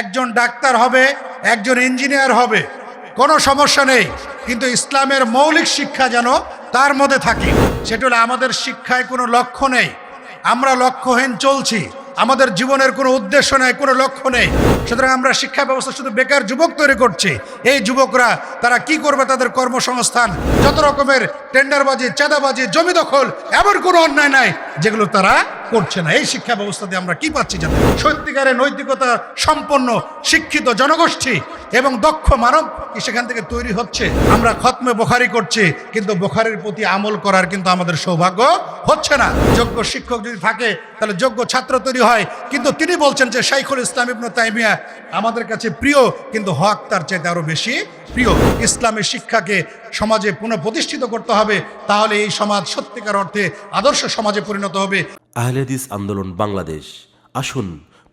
একজন ডাক্তার হবে, একজন ইঞ্জিনিয়ার হবে, কোনো সমস্যা নেই। কিন্তু ইসলামের মৌলিক শিক্ষা যেন তার মধ্যে থাকে, সেটা আমাদের শিক্ষায় কোনো লক্ষ্য নেই। আমরা লক্ষ্যহীন চলছি, আমাদের জীবনের কোনো উদ্দেশ্য নেই, কোনো লক্ষ্য নেই। সুতরাং আমরা শিক্ষা ব্যবস্থা শুধু বেকার যুবক তৈরি করছি। এই যুবকরা তারা কি করবে তাদের কর্মসংস্থান? যত রকমের টেন্ডারবাজি, চাঁদাবাজি, জমি দখল, এমন কোনো অন্যায় নাই যেগুলো তারা করছে না। এই শিক্ষা ব্যবস্থা দিয়ে আমরা কি পাচ্ছি জানো সত্যিকারের নৈতিকতা সম্পন্ন, শিক্ষিত জনগোষ্ঠী এবং দক্ষ মানব সেখান থেকে তৈরি হচ্ছে? আমরা খতমে বোখারি করছি, কিন্তু বোখারির প্রতি আমল করার কিন্তু আমাদের সৌভাগ্য হচ্ছে না। যোগ্য শিক্ষক যদি থাকে, তাহলে যোগ্য ছাত্র তৈরি হয়। কিন্তু তিনি বলছেন যে, শাইখুল ইসলাম ইবনু তাইমিয়া আমাদের কাছে প্রিয়, কিন্তু হক তার চাইতে আরও বেশি প্রিয় ইসলামের শিক্ষাকে সমাজে পুনঃপ্রতিষ্ঠিত করতে হবে তাহলে এই সমাজ সত্যিকার অর্থে আদর্শ সমাজে পরিণত হবে। আহলেদিস আন্দোলন বাংলাদেশ। আসুন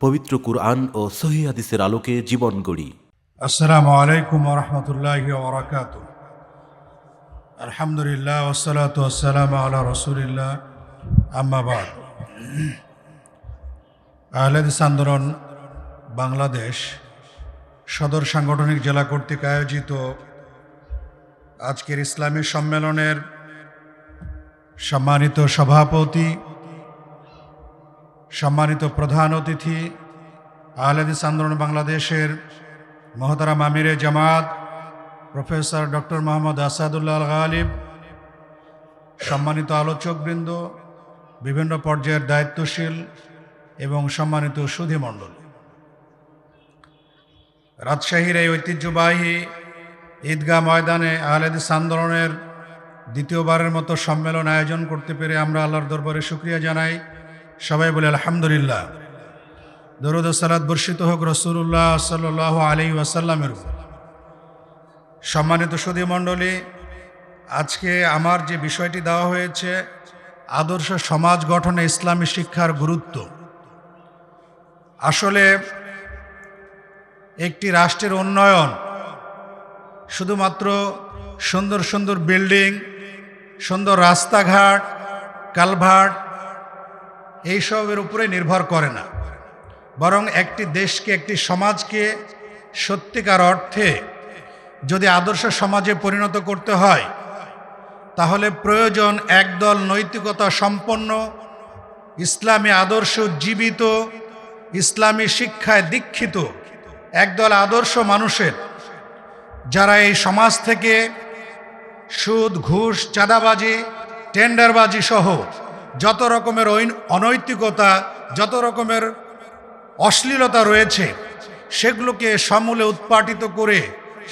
পবিত্র কুরআন ও সহি হাদিসের আলোকে জীবন গড়ি। আসসালামু আলাইকুম রহমতুল্লাহ ওবরাকাত আলহামদুলিল্লাহ ওসালাত আসসালাম আল্লাহ রসুলিল্লাহ। আম্মাবাদ আহলেদিস আন্দোলন বাংলাদেশ সদর সাংগঠনিক জেলা কর্তৃক আয়োজিত আজকের ইসলামী সম্মেলনের সম্মানিত সভাপতি, সম্মানিত প্রধান অতিথি আহলেদিস আন্দোলন বাংলাদেশের মহতারাম আমিরে জামাত, প্রফেসর ডক্টর মোহাম্মদ আসাদুল্লাহ গালিব, সম্মানিত আলোচকবৃন্দ, বিভিন্ন পর্যায়ের দায়িত্বশীল এবং সম্মানিত সুধীমণ্ডল রাজশাহীর এই ঐতিহ্যবাহী ঈদগাহ ময়দানে আহলেদিস আন্দোলনের দ্বিতীয়বারের মতো সম্মেলন আয়োজন করতে পেরে আমরা আল্লাহর দরবারে শুক্রিয়া জানাই। সবাই বলে আলহামদুলিল্লাহ। দরুদ সালাদ বর্ষিত হোক রসুল্লাহ সাল আলী ওয়াসাল্লামের সম্মানিত সুদী মণ্ডলী, আজকে আমার যে বিষয়টি দেওয়া হয়েছে, আদর্শ সমাজ গঠনে ইসলামী শিক্ষার গুরুত্ব। আসলে একটি রাষ্ট্রের উন্নয়ন। শুধুমাত্র সুন্দর সুন্দর বিল্ডিং, সুন্দর রাস্তাঘাট, কালভার্ট, এইসবের উপরে নির্ভর করে না। বরং একটি দেশকে, একটি সমাজকে সত্যিকার অর্থে যদি আদর্শ সমাজে পরিণত করতে হয়, তাহলে প্রয়োজন একদল নৈতিকতা সম্পন্ন, ইসলামী আদর্শ জীবিত, ইসলামী শিক্ষায় দীক্ষিত একদল আদর্শ মানুষের, যারা এই সমাজ থেকে সুদ, ঘুষ, চাঁদাবাজি, টেন্ডারবাজি সহ যত রকমের অনৈতিকতা, যত রকমের অশ্লীলতা রয়েছে, সেগুলোকে সমূলে উৎপাটিত করে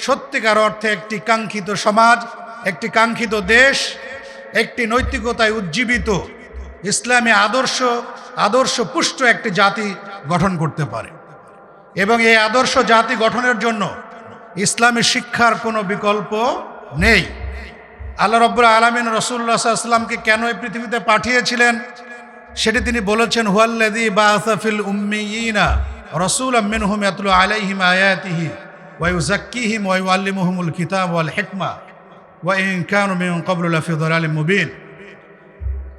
সত্যিকার অর্থে একটি কাঙ্ক্ষিত সমাজ, একটি কাঙ্ক্ষিত দেশ, একটি নৈতিকতায় উজ্জীবিত ইসলামী আদর্শ আদর্শ পুষ্ট একটি জাতি গঠন করতে পারে। এবং এই আদর্শ জাতি গঠনের জন্য ইসলামী শিক্ষার কোনো বিকল্প নেই। আল্লাহ রব্বুল আলমিন রসুল্লাহ আসলামকে কেন এই পৃথিবীতে পাঠিয়েছিলেন? সেটি তিনি বলেছেন হুয়াল্লাদি বা আসাফিল উম্মিনা রসুল আমিন হুম আতলু আলাইহিম আয়াতিহি ওয়াইউ জাক্কিহিম ওয়াইউ আল্লিমুহমুল কিতাব ওয়াল হেকমা ওয়াইন কানু মিন কবরুল আফিদুল আলী মুবিন।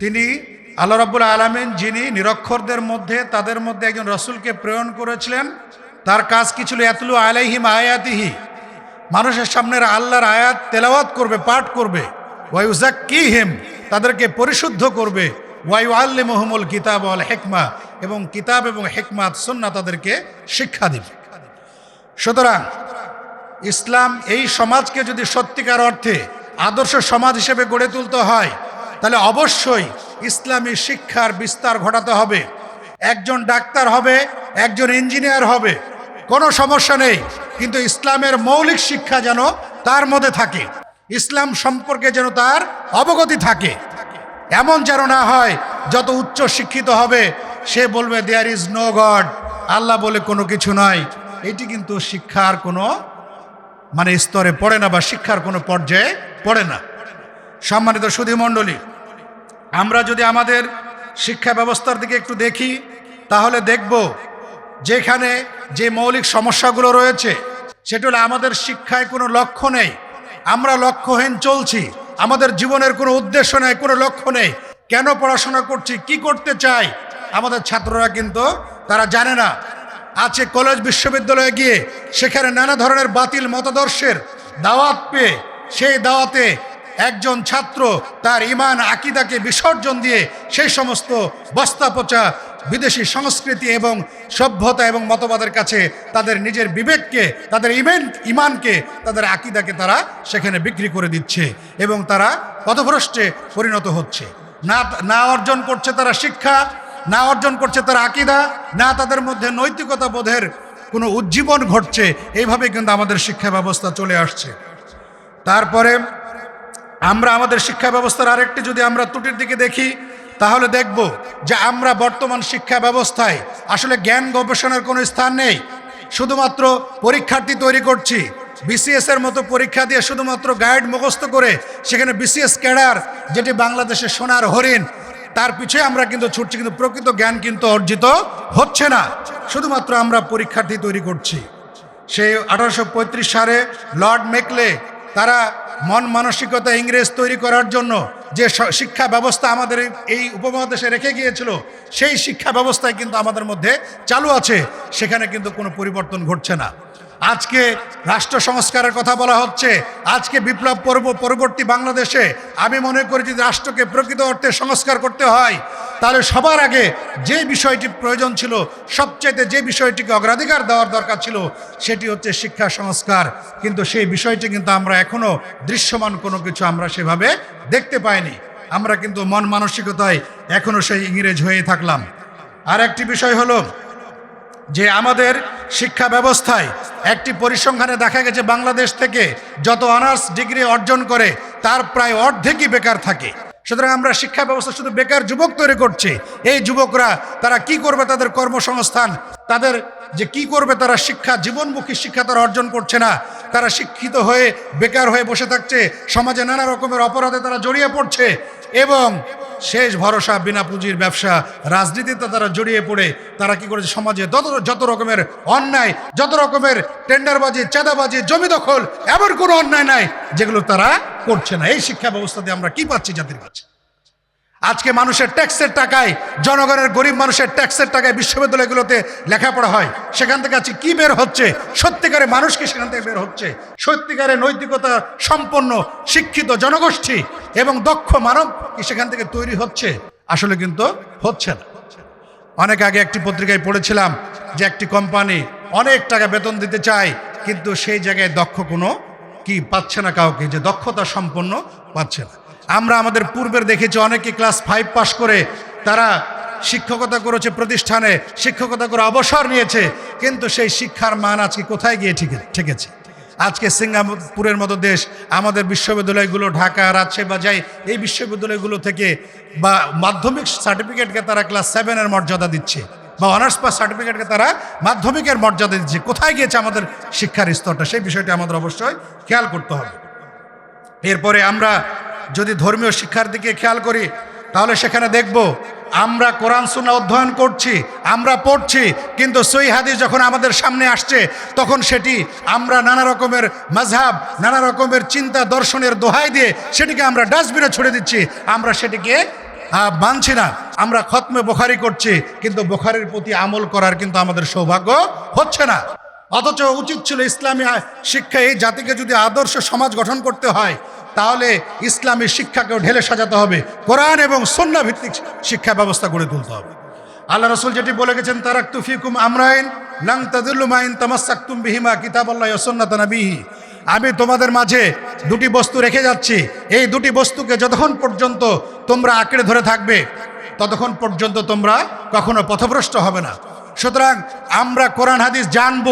তিনি আল্লাহ রব্বুল আলমিন যিনি নিরক্ষরদের মধ্যে, তাদের মধ্যে একজন রসুলকে প্রেরণ করেছিলেন। তার কাজ কি ছিল? এতলু আলাইহিম আয়াতিহি। মানুষের সামনের আল্লাহর আয়াত তেলাওয়াত করবে, পাঠ করবে। ওয়াইউজাক কি হেম তাদেরকে পরিশুদ্ধ করবে। ওয়াইউ আল্লি মোহাম্মল কিতাব আল হেকমা, এবং কিতাব এবং হেকমাত সন্না তাদেরকে শিক্ষা দিবে। সুতরাং ইসলাম এই সমাজকে যদি সত্যিকার অর্থে আদর্শ সমাজ হিসেবে গড়ে তুলতে হয়, তাহলে অবশ্যই ইসলামী শিক্ষার বিস্তার ঘটাতে হবে। একজন ডাক্তার হবে, একজন ইঞ্জিনিয়ার হবে, কোনো সমস্যা নেই। কিন্তু ইসলামের মৌলিক শিক্ষা যেন তার মধ্যে থাকে, ইসলাম সম্পর্কে যেন তার অবগতি থাকে। এমন যেন না হয়, যত উচ্চ শিক্ষিত হবে, সে বলবে there is no God Allah বলে, কোনো কিছু নয় এটি কিন্তু শিক্ষার কোনো মানে স্তরে পড়ে না বা শিক্ষার কোনো পর্যায়ে পড়ে না। সম্মানিত সুধীমণ্ডলী, আমরা যদি আমাদের শিক্ষা ব্যবস্থার দিকে একটু দেখি, তাহলে দেখব যেখানে যে মৌলিক সমস্যাগুলো রয়েছে, সেটা হলো আমাদের শিক্ষায় কোনো লক্ষ্য নেই, আমরা লক্ষ্যহীন চলছি, আমাদের জীবনের কোনো উদ্দেশ্য নেই, কোনো লক্ষ্য নেই, কেন পড়াশোনা করছি, কি করতে চাই, আমাদের ছাত্ররা কিন্তু তারা জানে না। আছে কলেজ বিশ্ববিদ্যালয়ে গিয়ে সেখানে নানা ধরনের বাতিল মতাদর্শের দাওয়াত পেয়ে, সেই দাওয়াতে একজন ছাত্র তার ইমান, আকিদাকে বিসর্জন দিয়ে সেই সমস্ত বস্তা পচা বিদেশি সংস্কৃতি এবং সভ্যতা এবং মতবাদের কাছে তাদের নিজের বিবেককে, তাদের ইমেন, ইমানকে, তাদের আকিদাকে তারা সেখানে বিক্রি করে দিচ্ছে এবং তারা পথভ্রষ্টে পরিণত হচ্ছে। না না অর্জন করছে তারা শিক্ষা, না অর্জন করছে তারা আকিদা, না তাদের মধ্যে নৈতিকতা বোধের কোনো উজ্জীবন ঘটছে। এইভাবে কিন্তু আমাদের শিক্ষা ব্যবস্থা চলে আসছে। তারপরে আমরা আমাদের শিক্ষা ব্যবস্থার আরেকটি যদি আমরা ত্রুটির দিকে দেখি, তাহলে দেখব যে আমরা বর্তমান শিক্ষা ব্যবস্থায় আসলে জ্ঞান গবেষণার কোনো স্থান নেই। শুধুমাত্র পরীক্ষার্থী তৈরি করছি। বিসিএস এর মতো পরীক্ষা দিয়ে শুধুমাত্র গাইড মুখস্থ করে সেখানে বিসিএস ক্যাডার, যেটি বাংলাদেশের সোনার হরিণ, তার পিছিয়ে আমরা কিন্তু ছুটছি, কিন্তু প্রকৃত জ্ঞান কিন্তু অর্জিত হচ্ছে না। শুধুমাত্র আমরা পরীক্ষার্থী তৈরি করছি। সেই আঠারোশো পঁয়ত্রিশ সালে লর্ড মেকলে তারা মন মানসিকতা ইংরেজ তৈরি করার জন্য যে শিক্ষা ব্যবস্থা আমাদের এই- উপমহাদেশে রেখে গিয়েছিল, সেই শিক্ষা ব্যবস্থায় কিন্তু আমাদের মধ্যে চালু আছে। সেখানে কিন্তু কোনো পরিবর্তন ঘটছে না। আজকে রাষ্ট্র সংস্কারের কথা বলা হচ্ছে। আজকে বিপ্লব পর্ব পরবর্তী বাংলাদেশে আমি মনে করি যদি রাষ্ট্রকে প্রকৃত অর্থে সংস্কার করতে হয়। তাহলে সবার আগে যে বিষয়টি প্রয়োজন ছিল, সবচাইতে যে বিষয়টিকে অগ্রাধিকার দেওয়ার দরকার ছিল, সেটি হচ্ছে শিক্ষা সংস্কার। কিন্তু সেই বিষয়টি কিন্তু আমরা এখনও দৃশ্যমান কোনো কিছু আমরা সেভাবে দেখতে পাইনি। আমরা কিন্তু মন মানসিকতায় এখনও সেই ইংরেজ হয়ে থাকলাম। আর একটি বিষয় হলো যে আমাদের শিক্ষা ব্যবস্থায় একটি পরিসংখ্যানে দেখা গেছে, বাংলাদেশ থেকে যত অনার্স ডিগ্রি অর্জন করে, তার প্রায় অর্ধেকই বেকার থাকে। সুতরাং আমরা শিক্ষা ব্যবস্থা শুধু বেকার যুবক তৈরি করছি। এই যুবকরা তারা কি করবে তাদের কর্মসংস্থান, তাদের যে কি করবে তারা শিক্ষা, জীবনমুখী শিক্ষা তারা অর্জন করছে না। তারা শিক্ষিত হয়ে, বেকার হয়ে বসে থাকছে। সমাজে নানা রকমের অপরাধে তারা জড়িয়ে পড়ছে। এবং শেষ ভরসা বিনা পুঁজির ব্যবসা। রাজনীতিতে তারা জড়িয়ে পড়ে। তারা কি করেছে? সমাজে যত যত রকমের অন্যায়, যত রকমের টেন্ডারবাজি, চাঁদাবাজি, জমি দখল, এমন কোনো অন্যায় নাই যেগুলো তারা করছে না। এই শিক্ষা ব্যবস্থাতে আমরা কি পাচ্ছি জাতির কাছে? আজকে মানুষের ট্যাক্সের টাকায়, জনগণের গরিব মানুষের ট্যাক্সের টাকায় বিশ্ববিদ্যালয়গুলোতে লেখাপড়া হয়। সেখান থেকে আজকে কি বের হচ্ছে? সত্যিকারে মানুষ কি সেখান থেকে বের হচ্ছে? সত্যিকারে নৈতিকতা সম্পন্ন, শিক্ষিত জনগোষ্ঠী এবং দক্ষ মানব কি সেখান থেকে তৈরি হচ্ছে? আসলে কিন্তু হচ্ছে না। অনেক আগে একটি পত্রিকায় পড়েছিলাম যে একটি কোম্পানি অনেক টাকা বেতন দিতে চায়, কিন্তু সেই জায়গায় দক্ষ কোনো কি পাচ্ছে না কাউকে, যে দক্ষতা সম্পন্ন পাচ্ছে না। আমরা আমাদের পূর্বের দেখেছি, অনেকে ক্লাস ফাইভ পাশ করে, তারা শিক্ষকতা করেছে প্রতিষ্ঠানে, শিক্ষকতা করে অবসর নিয়েছে, কিন্তু সেই শিক্ষার মান আজকে কোথায় গিয়ে ঠিক ঠেকেছে? আজকে সিঙ্গাপুরের মতো দেশ, আমাদের বিশ্ববিদ্যালয়গুলো, ঢাকা, রাজশাহী বা যাই, এই বিশ্ববিদ্যালয়গুলো থেকে বা মাধ্যমিক সার্টিফিকেটকে তারা ক্লাস সেভেনের মর্যাদা দিচ্ছে, বা অনার্স পাস সার্টিফিকেটকে তারা মাধ্যমিকের মর্যাদা দিচ্ছে। কোথায় গিয়েছে আমাদের শিক্ষার স্তরটা? সেই বিষয়টি আমাদের অবশ্যই খেয়াল করতে হবে। এরপরে আমরা যদি ধর্মীয় শিক্ষার দিকে খেয়াল করি, তাহলে সেখানে দেখব, আমরা কোরআন সুন্না অধ্যয়ন করছি, আমরা পড়ছি, কিন্তু সই হাদিস যখন আমাদের সামনে আসছে, তখন সেটি আমরা নানা রকমের মাঝহাব নানা রকমের চিন্তা দর্শনের দোহাই দিয়ে সেটিকে আমরা ডাস্টবিনে ছুড়ে দিচ্ছি, আমরা সেটিকে মানছি না। আমরা খতমে বোখারি করছি, কিন্তু বোখারির প্রতি আমল করার কিন্তু আমাদের সৌভাগ্য হচ্ছে না। অথচ উচিত ছিল ইসলামী শিক্ষা এই জাতিকে যদি আদর্শ সমাজ গঠন করতে হয় তাহলে ইসলামী শিক্ষাকেও ঢেলে সাজাতে হবে। কোরআন এবং সন্না ভিত্তিক শিক্ষা ব্যবস্থা গড়ে তুলতে হবে। আল্লাহ রসুল যেটি বলে গেছেন তারাক তুফিকুম আমরাইন লাং তাদুল্লুমাইন তামাসাক্তুম বিহিমা কিতাবাল্লাহ সন্নাত নবিহি। আমি তোমাদের মাঝে দুটি বস্তু রেখে যাচ্ছি। এই দুটি বস্তুকে যতক্ষণ পর্যন্ত তোমরা আঁকড়ে ধরে থাকবে, ততক্ষণ পর্যন্ত তোমরা কখনো পথভ্রষ্ট হবে না। সুতরাং আমরা কোরআন হাদিস জানব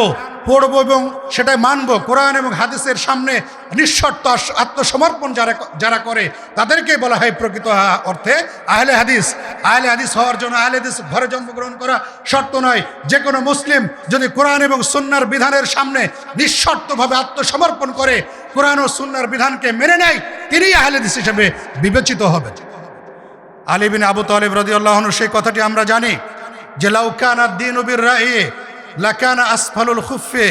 পড়ব এবং সেটাই মানব। কোরআন এবং হাদিসের সামনে নিঃশর্ত আত্মসমর্পণ যারা যারা করে, তাদেরকে বলা হয় প্রকৃত অর্থে আহলে হাদিস। আহলে হাদিস হওয়ার জন্য আহলে হাদিস ঘরে জন্মগ্রহণ করা শর্ত নয়। যে কোনো মুসলিম যদি কোরআন এবং সুন্নার বিধানের সামনে নিঃশর্তভাবে আত্মসমর্পণ করে, কোরআন ও সুন্নার বিধানকে মেনে নেয়, তিনিই আহলে হাদিস হিসেবে বিবেচিত হবেন। আলী বিন আবু তালেব রদি আল্লাহন সেই কথাটি আমরা জানি যে লাউকানা দিন উবির লাকানা আসফালুল খুফে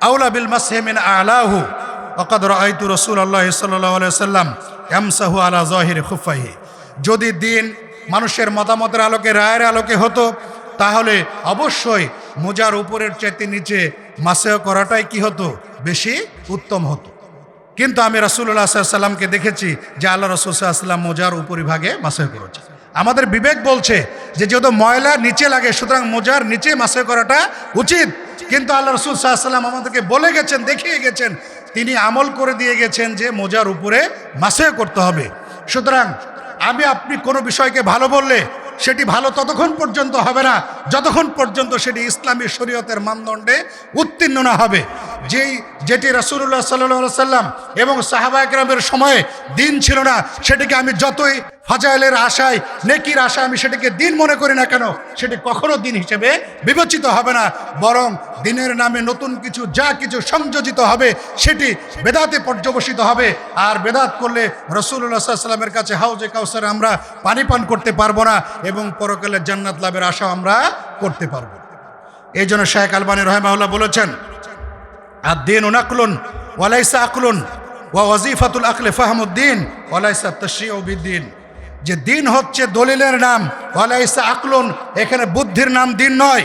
আউলা বিল মাসহেমিন আলাহু অকাদ রাইতু রসুল আল্লাহ সাল্লাহ সাল্লাম এমসাহু আলা জহির খুফাহি যদি দিন মানুষের মতামতের আলোকে, রায়ের আলোকে হতো, তাহলে অবশ্যই মোজার উপরের চাইতে নিচে মাসেও করাটাই কি হতো? বেশি উত্তম হতো। কিন্তু আমি রাসুল্লাহ সাল্লামকে দেখেছি যে আল্লাহ রসুল সাল্লাম মোজার উপরিভাগে মাসে করেছে আমাদের বিবেক বলছে যে যেহেতু ময়লা নিচে লাগে, সুতরাং মোজার নিচে মাসে করাটা উচিত। কিন্তু আল্লাহ রসুল সাল্লাম আমাদেরকে বলে গেছেন, দেখিয়ে গেছেন, তিনি আমল করে দিয়ে গেছেন যে মোজার উপরে মাসে করতে হবে। সুতরাং আমি, আপনি কোনো বিষয়কে ভালো বললে সেটি ভালো ততক্ষণ পর্যন্ত হবে না, যতক্ষণ পর্যন্ত সেটি ইসলামী শরীয়তের মানদণ্ডে উত্তীর্ণ না হবে। যেই, যেটি রাসুল্লাহ সাল্লাহ সাল্লাম এবং সাহাবা একরামের সময়ে দিন ছিল না, সেটিকে আমি যতই ফাজাইলের আশায়, নেকির আশায় আমি সেটিকে দিন মনে করি না কেন, সেটি কখনো দিন হিসেবে বিবেচিত হবে না। বরং দিনের নামে নতুন কিছু, যা কিছু সংযোজিত হবে, সেটি বেদাতে পর্যবসিত হবে। আর বেদাত করলে রসুল্লাহ সাল্লামের কাছে হাউজে কাউসারে আমরা পানি পান করতে পারব না, এবং পরকালের জান্নাত লাভের আশা আমরা করতে পারব। এই জন্য শাহেক আলবানী রহমাউল্লাহ বলেছেন আর দিন উনাকলুন ওয়ালাইসা আকলুন ওয়া ওয়াজিফাতুল আকলে ফাহমুদ্দিন ওয়ালাইসা তশিউবিদ্দিন যে দিন হচ্ছে দলিলের নাম। ওয়ালাইসা আকলন, এখানে বুদ্ধির নাম দিন নয়।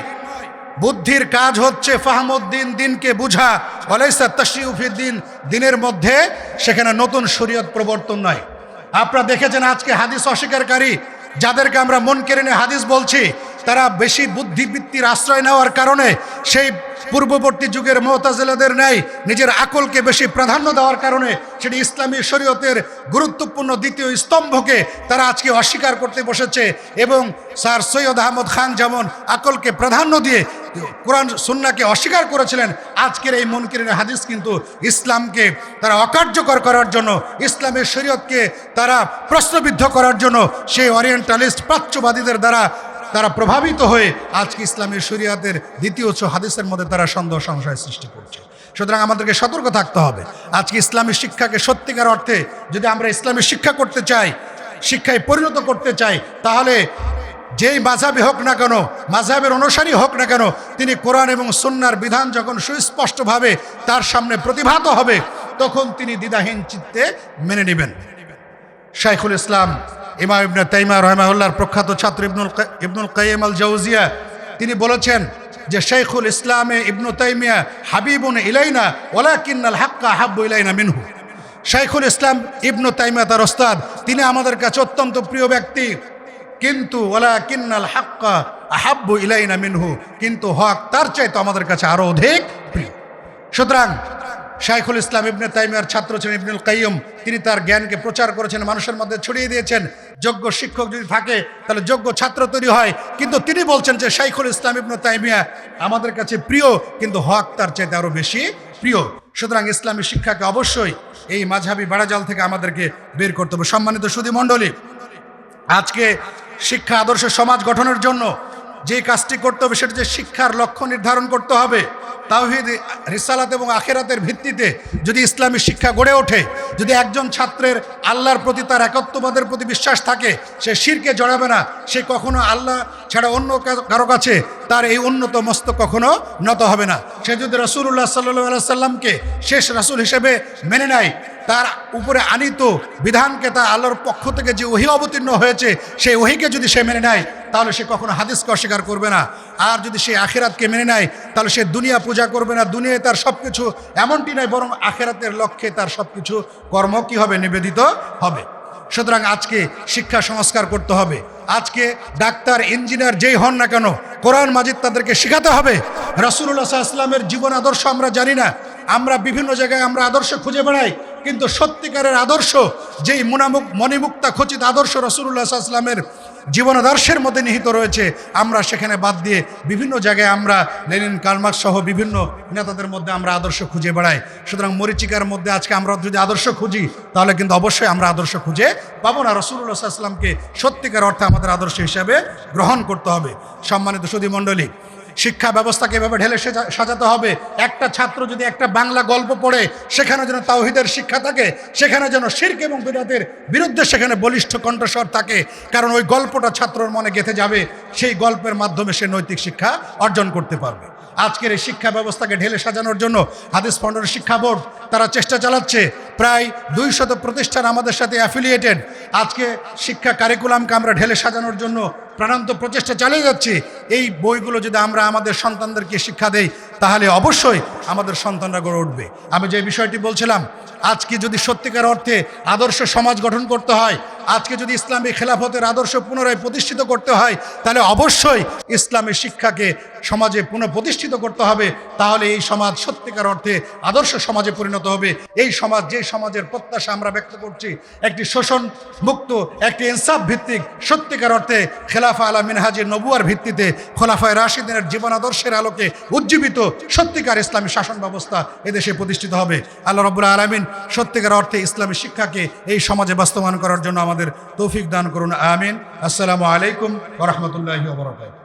বুদ্ধির কাজ হচ্ছে ফাহমুদ্দিন দিনকে বুঝা। ওয়ালাইসা তশিউফিদ্দিন দিনের মধ্যে সেখানে নতুন শরীয়ত প্রবর্তন নয়। আপনারা দেখেছেন আজকে হাদিস অস্বীকারী। যাদেরকে আমরা মন কেড়ে হাদিস বলছি তারা বেশি বুদ্ধিবৃত্তির আশ্রয় নেওয়ার কারণে সেই পূর্ববর্তী যুগের মহতাজেলাদের ন্যায় নিজের আকলকে বেশি প্রাধান্য দেওয়ার কারণে সেটি ইসলামী শরীয়তের গুরুত্বপূর্ণ দ্বিতীয় স্তম্ভকে তারা আজকে অস্বীকার করতে বসেছে এবং স্যার সৈয়দ আহমদ খান যেমন আকলকে প্রাধান্য দিয়ে কোরআন সুন্নাকে অস্বীকার করেছিলেন, আজকের এই মনকিরের হাদিস কিন্তু ইসলামকে তারা অকার্যকর করার জন্য, ইসলামের শরীয়তকে তারা প্রশ্নবিদ্ধ করার জন্য সেই ওরিয়েন্টালিস্ট প্রাচ্যবাদীদের দ্বারা তারা প্রভাবিত হয়ে আজকে ইসলামের শরিয়াতের দ্বিতীয় উৎস হাদিসের মধ্যে তারা সন্দেহ সংশয় সৃষ্টি করছে। সুতরাং আমাদেরকে সতর্ক থাকতে হবে। আজকে ইসলামী শিক্ষাকে সত্যিকার অর্থে যদি আমরা ইসলামী শিক্ষা করতে চাই, শিক্ষায় পরিণত করতে চাই, তাহলে যেই মাঝাবি হোক না কেন মাঝাবের অনুসারী হোক না কেন, তিনি কোরআন এবং সুন্নার বিধান যখন সুস্পষ্টভাবে তার সামনে প্রতিভাত হবে, তখন তিনি দ্বিধাহীন চিত্তে মেনে নেবেন। শাইখুল ইসলাম ইমাম ইবনে তাইমা রহমাউল্লাহর প্রখ্যাত ছাত্র ইবনুল ইবনুল কাইম আল জাউজিয়া তিনি বলেছেন যে শেখুল ইসলামে ইবনু তাইমিয়া হাবিবুন ইলাইনা ওলাকিন্নাল হাক্কা হাব্বু ইলাইনা মিনহু। শাইখুল ইসলাম ইবনু তাইমিয়া তার ওস্তাদ, তিনি আমাদের কাছে অত্যন্ত প্রিয় ব্যক্তি। কিন্তু ওলা কিন্নাল হাক্কা আহাব্বু ইলাইনা মিনহু, কিন্তু হক তার চাইতো আমাদের কাছে আরও অধিক প্রিয়। সুতরাং শাইখুল ইসলাম ইবনে তাইমিয়ার ছাত্র ছিলেন ইবনুল কাইয়ুম। তিনি তার জ্ঞানকে প্রচার করেছেন, মানুষের মধ্যে ছড়িয়ে দিয়েছেন। যোগ্য শিক্ষক যদি থাকে, তাহলে যোগ্য ছাত্র তৈরি হয়। কিন্তু তিনি বলছেন যে শাইখুল ইসলাম ইবনু তাইমিয়া আমাদের কাছে প্রিয়, কিন্তু হক তার চাইতে আরও বেশি প্রিয়। সুতরাং ইসলামী শিক্ষাকে অবশ্যই এই মাঝহাবি বাড়াজাল থেকে আমাদেরকে বের করতে হবে। সম্মানিত সুধী মণ্ডলী, আজকে শিক্ষা আদর্শ সমাজ গঠনের জন্য যে কাজটি করতে হবে সেটা যে শিক্ষার লক্ষ্য নির্ধারণ করতে হবে। তাওহিদ, রিসালাত এবং আখেরাতের ভিত্তিতে যদি ইসলামী শিক্ষা গড়ে ওঠে, যদি একজন ছাত্রের আল্লাহর প্রতি তার একত্ববাদের প্রতি বিশ্বাস থাকে, সে শিরকে জড়াবে না, সে কখনো আল্লাহ ছাড়া অন্য কারও কাছে তার এই উন্নত মস্ত কখনো নত হবে না। সে যদি রসুল্লাহ সাল্লাহ সাল্লামকে শেষ রাসূল হিসেবে মেনে নেয় তার উপরে আনিত বিধানকে তার আল্লাহর পক্ষ থেকে যে ওহি অবতীর্ণ হয়েছে, সেই ওহিকে যদি সে মেনে নেয়, তাহলে সে কখনো হাদিসকে অস্বীকার করবে না। আর যদি সে আখেরাতকে মেনে নেয়, তাহলে সে দুনিয়া পূজা করবে না। দুনিয়ায় তার সব কিছু এমনটি নয়, বরং আখেরাতের লক্ষ্যে তার সব কিছু কর্ম কী হবে? নিবেদিত হবে। সুতরাং আজকে শিক্ষা সংস্কার করতে হবে। আজকে ডাক্তার, ইঞ্জিনিয়ার যেই হন না কেন, কোরআন মাজিদ তাদেরকে শেখাতে হবে। রাসুল্লাহ ইসলামের জীবন আদর্শ আমরা জানি না। আমরা বিভিন্ন জায়গায় আমরা আদর্শ খুঁজে বেড়াই। কিন্তু সত্যিকারের আদর্শ, যেই মুনামুক, মণিমুক্তা খচিত আদর্শ রসুল্লাহ ইসলামের জীবন আদর্শের মধ্যে নিহিত রয়েছে, আমরা সেখানে বাদ দিয়ে বিভিন্ন জায়গায় আমরা, লেনিন কালমার্কস সহ বিভিন্ন নেতাদের মধ্যে আমরা আদর্শ খুঁজে বেড়াই। সুতরাং মরিচিকার মধ্যে আজকে আমরা যদি আদর্শ খুঁজি, তাহলে কিন্তু অবশ্যই আমরা আদর্শ খুঁজে পাবো না। রসুল্লাহ সাল্লামকে সত্যিকার অর্থে আমাদের আদর্শ হিসাবে গ্রহণ করতে হবে। সম্মানিত সুদী মণ্ডলী শিক্ষা ব্যবস্থাকে এভাবে ঢেলে সাজাতে হবে। একটা ছাত্র যদি একটা বাংলা গল্প পড়ে, সেখানে যেন তাওহিদের শিক্ষা থাকে, সেখানে যেন শির্ক এবং বিরাতের বিরুদ্ধে সেখানে বলিষ্ঠ কণ্ঠস্বর থাকে, কারণ ওই গল্পটা ছাত্রর মনে গেঁথে যাবে, সেই গল্পের মাধ্যমে সে নৈতিক শিক্ষা অর্জন করতে পারবে। আজকের এই শিক্ষা ব্যবস্থাকে ঢেলে সাজানোর জন্য হাদিস ফাউন্ডের শিক্ষা বোর্ড তারা চেষ্টা চালাচ্ছে। প্রায় দুই শত প্রতিষ্ঠান আমাদের সাথে অ্যাফিলিয়েটেড আজকে শিক্ষা কারিকুলামকে আমরা ঢেলে সাজানোর জন্য প্রাণান্ত প্রচেষ্টা চালিয়ে যাচ্ছি। এই বইগুলো যদি আমরা আমাদের সন্তানদেরকে শিক্ষা দেই, তাহলে অবশ্যই আমাদের সন্তানরা গড়ে উঠবে। আমি যে বিষয়টি বলছিলাম, আজকে যদি সত্যিকার অর্থে আদর্শ সমাজ গঠন করতে হয় আজকে যদি ইসলামী খেলাফতের আদর্শ পুনরায় প্রতিষ্ঠিত করতে হয়, তাহলে অবশ্যই ইসলামী শিক্ষাকে সমাজে পুনঃপ্রতিষ্ঠিত করতে হবে। তাহলে এই সমাজ সত্যিকার অর্থে আদর্শ সমাজে পরিণত হবে। এই সমাজ যে সমাজের প্রত্যাশা আমরা ব্যক্ত করছি, একটি শোষণ মুক্ত, একটি ইনসাফ ভিত্তিক, সত্যিকার অর্থে খেলাফা আলা মিনহাজের নবুয়ার ভিত্তিতে খোলাফায় রাশিদিনের জীবন আদর্শের আলোকে উজ্জীবিত সত্যিকার ইসলামী শাসন ব্যবস্থা এদেশে প্রতিষ্ঠিত হবে। আল্লাহ রবুল্লা আলমিন সত্যিকার অর্থে ইসলামী শিক্ষাকে এই সমাজে বাস্তবায়ন করার জন্য আমাদের তৌফিক দান করুন আমিন। আসসালামু আলাইকুম ওরহমতুল্লাহি ওবরাকাতুহু